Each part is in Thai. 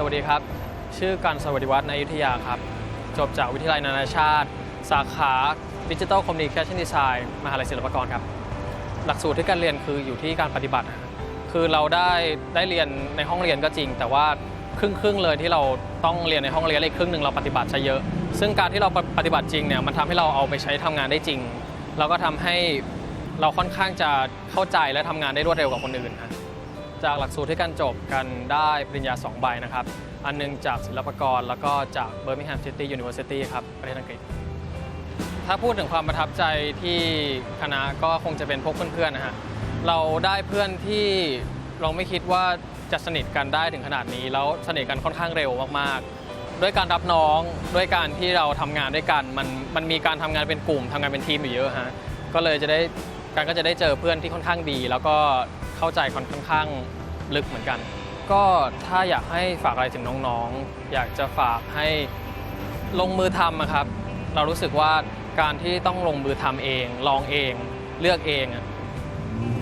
สวัสดีครับ ชื่อกันสวัสดิวัฒน์นายุทธยาครับ จบจากวิทยาลัยนานาชาติ สาขาดิจิ t a ลคอมมิ n น c a t i o n Design มหาลัยศิลปากรครับ หลักสูตรที่การเรียนคืออยู่ที่การปฏิบัตินะคือเราได้ได้เรียนในห้องเรียนก็จริง แต่ว่าครึ่งครึ่งๆเลยที่เราต้องเรียนในห้องเรียนอีกครึ่งหนึ่งเราปฏิบัติใช้เยอะ ซึ่งการที่เราปฏิบัติจริงเนี่ยมันทำให้เราเอาไปใช้ทำงานได้จริง แล้วก็ทำให้เราค่อนข้างจะเข้าใจและทำงานได้รวดเร็วกว่าคนอื่นฮะ จากหลักสูตรที่การจบกันได้ปริญญา 2 ใบนะครับ อันหนึงจากศิลปากร แล้วก็จาก Birmingham City University ครับ ประเทศอังกฤษ ถ้าพูดถึงความประทับใจที่คณะก็คงจะเป็นพวกเพื่อนๆนะฮะ เราได้เพื่อนที่เราไม่คิดว่าจะสนิทกันได้ถึงขนาดนี้ แล้วสนิทกันค่อนข้างเร็วมากๆ ด้วยการรับน้องด้วยการที่เราทำงานด้วยกัน มันมันมีการทำงานเป็นกลุ่มทำงานเป็นทีมอยู่เยอะฮะก็เลยจะได้การก็จะได้เจอเพื่อนที่ค่อนข้างดี แล้วก็ เข้าใจค่อนข้างลึกเหมือนกัน ก็ถ้าอยากให้ฝากอะไรถึงน้องๆ อยากจะฝากให้ลงมือทำอะครับ เรารู้สึกว่าการที่ต้องลงมือทำเอง ลองเองเลือกเอง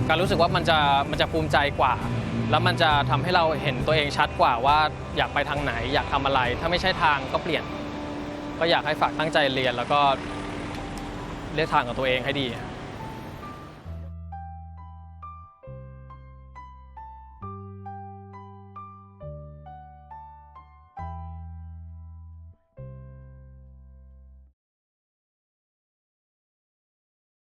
การรู้สึกว่ามันจะมันจะภูมิใจกว่า แล้วมันจะทำให้เราเห็นตัวเองชัดกว่าว่าอยากไปทางไหน อยากทำอะไร ถ้าไม่ใช่ทางก็เปลี่ยน ก็อยากให้ฝากตั้งใจเรียนแล้วก็เลือกทางของตัวเองให้ดี